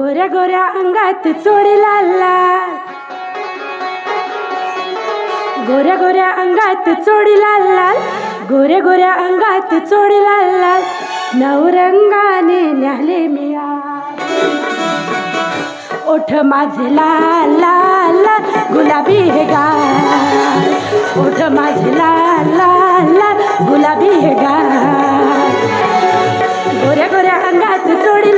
गोऱ्या गोऱ्या अंगात चोडी लाल. गोऱ्या गोऱ्या अंगात चोडी लाल. लाल गोऱ्या गोऱ्या अंगात चोडी लाल. लाल नवरंगाने न्याले मिया ओठ माझे लाल लाल गुलाबी हे गाल. ओठ माझे लाल लाल गुलाबी हे गाल. गोऱ्या गोऱ्या अंगात चोडी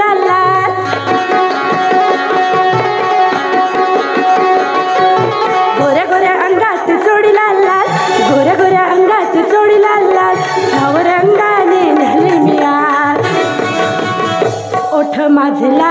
ओठ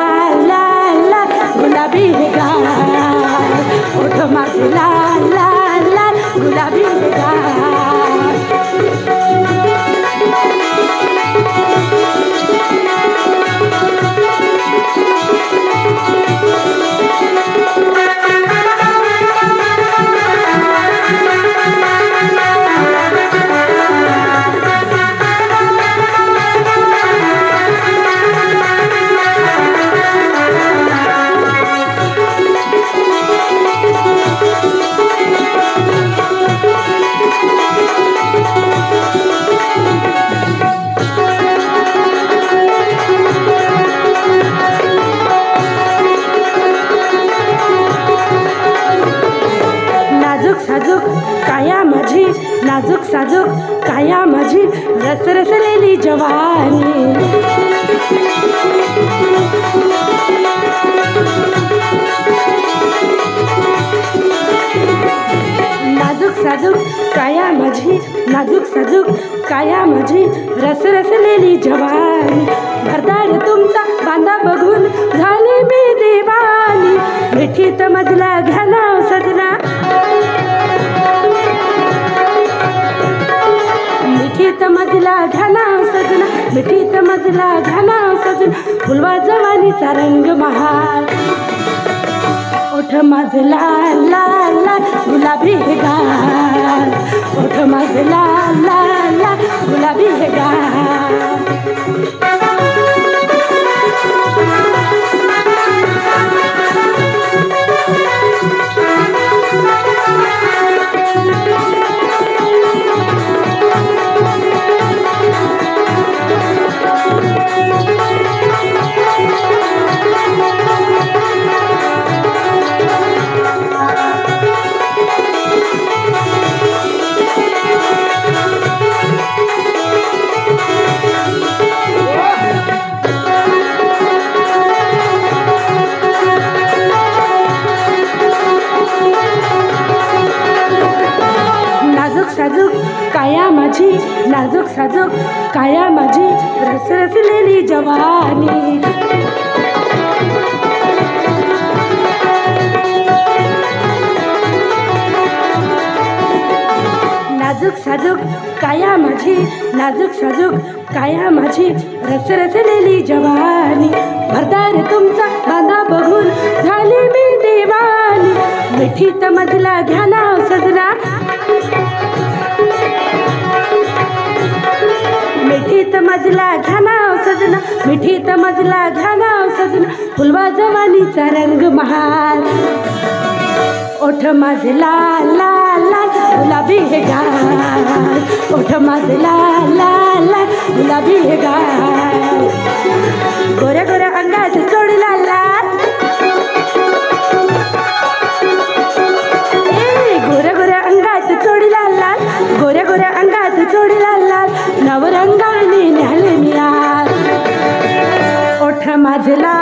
काया माझी रसरसलेली जवानी. नाजूक साजूक काया माझी नाजूक साजूक काया माझी रसरसलेली जवानी. भरदार तुमचा बांधा बघून झाली मी देवानी. मिठीत मजला घ्या सजना मजला घाना सजून फुलवा जवानीचा रंग महाल ओठ मजला लाल लाल गुलाबी हे गाल ओठ माझ लाल लाल लाल गुलाबी हे गाल नाजूक साजूक काया माझी रसरसलेली जवानी. नाजूक साजूक काया माझी नाजूक साजूक काया माझी रसरसलेली जवानी. भरदार तुमचा बांधा बघून झाली मी देवानी. मिठीत मजला घ्या ना सजना सजना मजला घाला नाव सजना फुलवा जवानीचा रंग महाल. ओठ माझे लाल लाल लाल गुलाबी हे गाय ओठ माझे लाल लाल लाल गुलाबी हे गाय गोऱ्या गोऱ्या अंगात चोडी लाल माझला